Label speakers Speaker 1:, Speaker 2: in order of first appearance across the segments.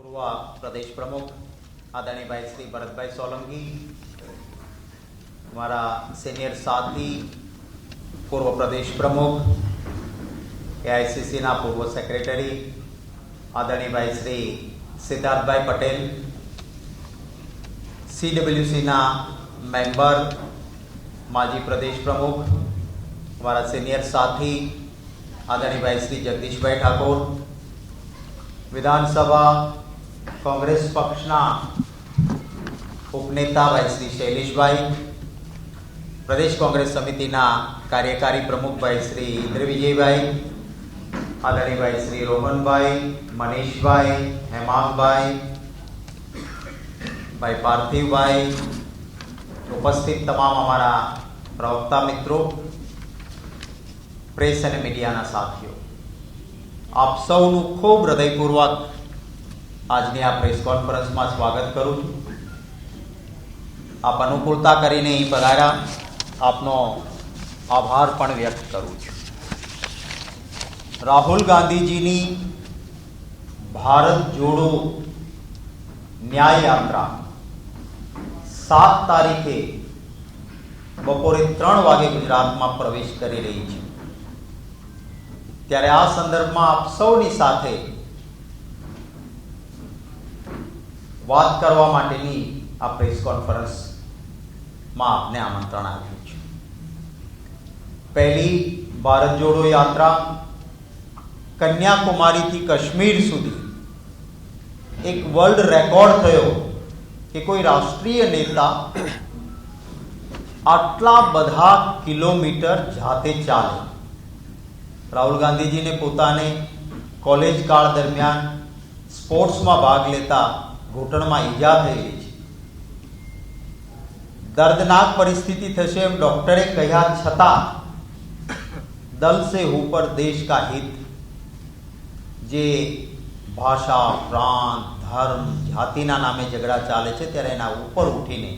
Speaker 1: પૂર્વ પ્રદેશ પ્રમુખ આદરણીભાઈ શ્રી ભરતભાઈ સોલંકી મારા સિનિયર સાથી પૂર્વ પ્રદેશ પ્રમુખ એઆઈસીસીના પૂર્વ સેક્રેટરી આદરણીભાઈ શ્રી સિદ્ધાર્થભાઈ પટેલ સીડબ્લ્યુસીના મેમ્બર માજી પ્રદેશ પ્રમુખ મારા સિનિયર સાથી આદરણીભાઈ શ્રી જગદીશભાઈ ઠાકોર વિધાનસભા કોંગ્રેસ પક્ષના ઉપનેતા ભાઈ શ્રી શૈલેષભાઈ પ્રદેશ કોંગ્રેસ સમિતિના કાર્યકારી પ્રમુખ ભાઈ શ્રી ઇન્દ્ર વિજયભાઈ આદરણીભાઈ શ્રી રોહનભાઈ મનીષભાઈ હેમાંગભાઈ ભાઈ પાર્થિવભાઈ ઉપસ્થિત તમામ અમારા પ્રવક્તા મિત્રો પ્રેસ અને મીડિયાના સાથીઓ આપ સૌનું ખૂબ હૃદયપૂર્વક આજની આ પ્રેસ કોન્ફરન્સમાં સ્વાગત કરું છું. આપ અનુકૂળતા કરીને અહીં પધાર્યા. આપનો આભાર પણ વ્યક્ત કરું છું. રાહુલ ગાંધીજીની ભારત જોડો ન્યાય યાત્રા સાત તારીખે બપોરે ત્રણ વાગે ગુજરાતમાં પ્રવેશ કરી રહી છે. ત્યારે આ સંદર્ભમાં આપ સૌની સાથે વાત કરવા માટેની આ પ્રેસ કોન્ફરન્સમાં આપને આમંત્રણ આપ્યું છે. પહેલી ભારત જોડો યાત્રા કન્યાકુમારીથી કાશ્મીર સુધી એક વર્લ્ડ રેકોર્ડ થયો કે કોઈ રાષ્ટ્રીય નેતા આટલા બધા કિલોમીટર જાતે ચાલે. રાહુલ ગાંધીજીને પોતાને કોલેજ કાળ દરમિયાન સ્પોર્ટ્સમાં ભાગ લેતા ઘૂંટણમાં ઈજા થયેલી છે. દર્દનાક પરિસ્થિતિ થશે એમ ડોક્ટરે કહ્યા છતાં દલ સે ઉપર દેશ કા હિત, જે ભાષા, પ્રાંત, ધર્મ, જાતિના નામે ઝઘડા ચાલે છે, ત્યારે એના ઉપર ઉઠીને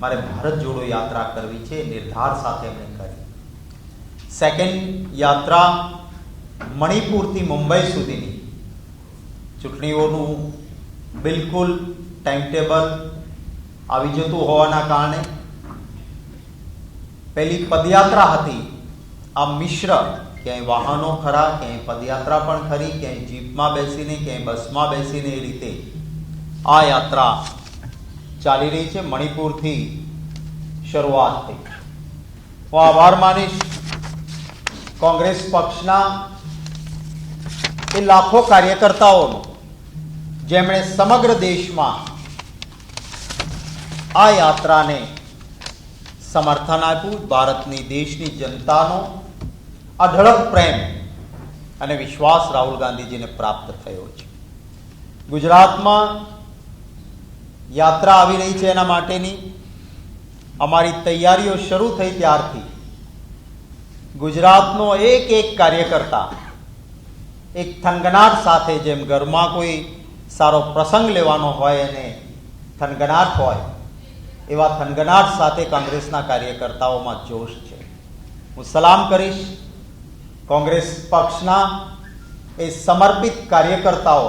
Speaker 1: મારે ભારત જોડો યાત્રા કરવી છે નિર્ધાર સાથે એમણે કરી. સેકન્ડ યાત્રા મણિપુરથી મુંબઈ સુધીની. ચૂંટણીઓનું બિલકુલ ટાઈમટેબલ આવી જતું હોવાના કારણે પહેલી પદયાત્રા હતી. આ મિશ્ર, ક્યાંય વાહનો ખરા, ક્યાંય પદયાત્રા પણ ખરી, ક્યાંય જીપમાં બેસીને, ક્યાંય બસમાં બેસીને એ રીતે આ યાત્રા ચાલી રહી છે. મણિપુરથી શરૂઆત થઈ. હું આભાર માનીશ. કોંગ્રેસ પક્ષના એ લાખો કાર્યકર્તાઓનો જેમણે સમગ્ર દેશમાં આ યાત્રાને સમર્થન આપ્યું, ભારતની દેશની જનતાનો અઢળક પ્રેમ અને વિશ્વાસ રાહુલ ગાંધીજીને પ્રાપ્ત થયો છે. ગુજરાતમાં યાત્રા આવી રહી છે એના માટેની. અમારી તૈયારીઓ શરૂ થઈ ત્યારથી. ગુજરાતનો એક એક કાર્યકર્તા એક થંગનાટ સાથે જેમ ઘરમાં કોઈ સારો પ્રસંગ લેવાનો હોય અને થનગનાટ હોય, એવા થનગનાટ સાથે કોંગ્રેસના કાર્યકર્તાઓમાં જોશ છે. હું સલામ કરીશ. કોંગ્રેસ પક્ષના એ સમર્પિત કાર્યકર્તાઓ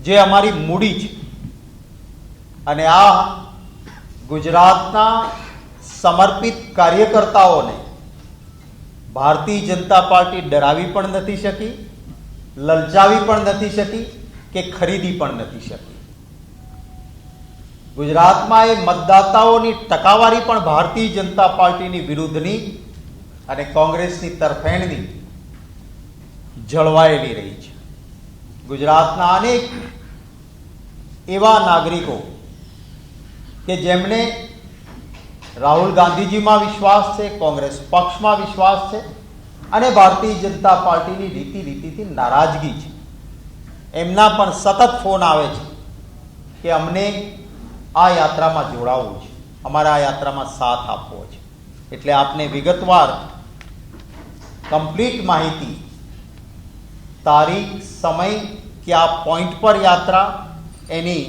Speaker 1: જે અમારી મૂડી છે અને આ ગુજરાતના સમર્પિત કાર્યકર્તાઓને ભારતીય જનતા પાર્ટી ડરાવી પણ નથી શકી, લલચાવી પણ નથી શકી કે ખરીદી પણ નથી શકી ગુજરાતમાં એ મતદાતાઓની ટકાવારી પણ ભારતીય જનતા પાર્ટીની વિરુદ્ધની અને કોંગ્રેસની તરફેણની જળવાયેલી રહી છે. ગુજરાતના અનેક એવા નાગરિકો કે જેમણે રાહુલ ગાંધીજીમાં વિશ્વાસ છે, કોંગ્રેસ પક્ષમાં વિશ્વાસ છે અને ભારતીય જનતા પાર્ટીની રીતિ રીતિથી નારાજગી છે. એમના પણ સતત ફોન આવે છે કે અમને આ યાત્રામાં જોડાવવું છે. અમારા આ યાત્રામાં સાથ આપવો છે. એટલે આપને વિગતવાર કમ્પ્લીટ માહિતી તારીખ, સમય, ક્યાં પોઈન્ટ પર યાત્રા, એની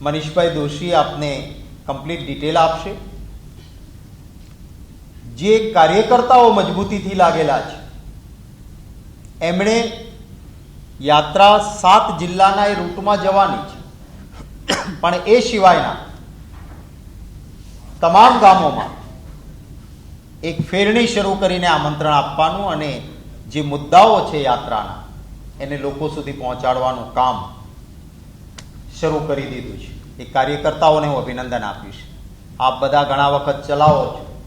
Speaker 1: મનીષભાઈ દોશી આપને કમ્પ્લીટ ડિટેલ આપશે. જે કાર્યકર્તાઓ મજબૂતીથી લાગેલા છે, એમણે યાત્રા સાત જિલ્લાના એ રૂટમાં જવાની છે. પણ એ સિવાયના તમામ ગામોમાં એક ફેરણી શરૂ કરીને આમંત્રણ આપવાનું અને જે મુદ્દાઓ છે યાત્રાના, એને લોકો સુધી પહોંચાડવાનું કામ શરૂ કરી દીધું છે. એ કાર્યકર્તાઓને હું અભિનંદન આપીશ. આપ બધા ઘણા વખત ચલાવો છો.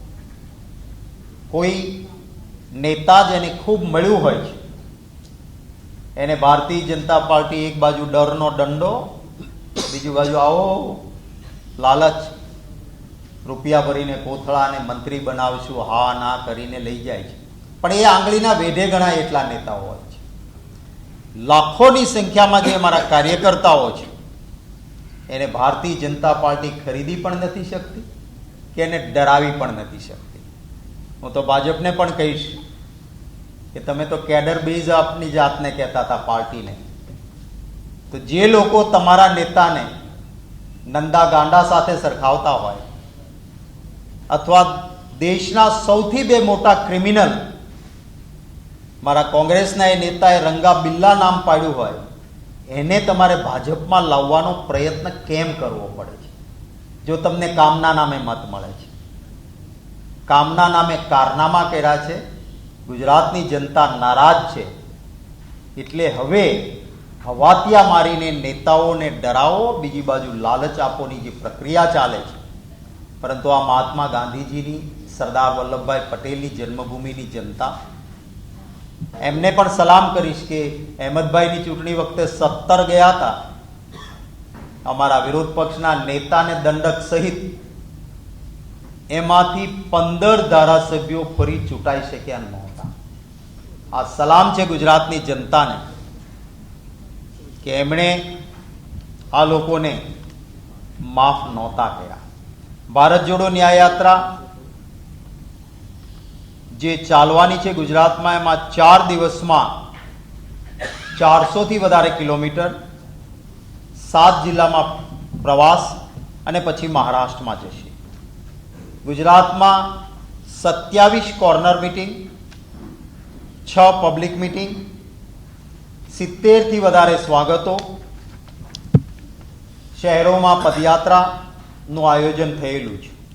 Speaker 1: કોઈ નેતા જેને ખૂબ મળ્યું હોય છે. એને ભારતીય જનતા પાર્ટી એક બાજુ ડરનો દંડો, બીજી બાજુ આવો લાલચ. રૂપિયા ભરીને કોથળા અને મંત્રી બનાવશું, હા, ના કરીને લઈ જાય છે. પણ એ આંગળીના વેઢે ગણાય એટલા નેતાઓ હોય છે. લાખોની સંખ્યામાં જે અમારા કાર્યકર્તાઓ છે, એને ભારતીય જનતા પાર્ટી ખરીદી પણ નથી શકતી કે એને ડરાવી પણ નથી શકતી. હું તો ભાજપને પણ કહીશ કે તમે તો કેડર બેઝ આપની જાતને કહેતા હતા પાર્ટીને. તો જે લોકો તમારા નેતાને નંદા ગાંડા સાથે સરખાવતા હોય, અથવા દેશના સૌથી બે મોટા ક્રિમિનલ, મારા કોંગ્રેસના એ નેતાએ રંગા બિલ્લા નામ પાડ્યું હોય, એને તમારે ભાજપમાં લાવવાનો પ્રયત્ન કેમ કરવો પડે છે? જો તમને કામના નામે મત મળે છે. કામના નામે કારનામા કર્યા છે ગુજરાતની જનતા નારાજ છે. એટલે હવે હવાતિયા મારીને નેતાઓને ડરાવો, બીજી બાજુ લાલચ આપોની જે પ્રક્રિયા ચાલે છે. પરંતુ આ મહાત્મા ગાંધીજીની, સરદાર વલ્લભભાઈ પટેલની જન્મભૂમિની જનતા, એમને પણ સલામ કરીશ કે અહેમદભાઈની ચૂંટણી વખતે સત્તર ગયા હતા. અમારા વિરોધ પક્ષના નેતાને દંડક સહિત એમાંથી પંદર ધારાસભ્યો ફરી ચૂંટાઈ શક્યા નહોતા આ સલામ છે ગુજરાતની જનતાને કે એમણે આ લોકોને માફ નહોતા કર્યા. ભારત જોડો ન્યાયયાત્રા જે ચાલવાની છે ગુજરાતમાં, એમાં ચાર દિવસમાં ચારસોથી વધારે કિલોમીટર, સાત જિલ્લામાં પ્રવાસ અને પછી મહારાષ્ટ્રમાં જશે. ગુજરાતમાં સત્યાવીસ કોર્નર મિટિંગ છ પબ્લિક મિટિંગ સિત્તેરથી વધારે સ્વાગતો. શહેરોમાં પદયાત્રાનું આયોજન થયેલું છે.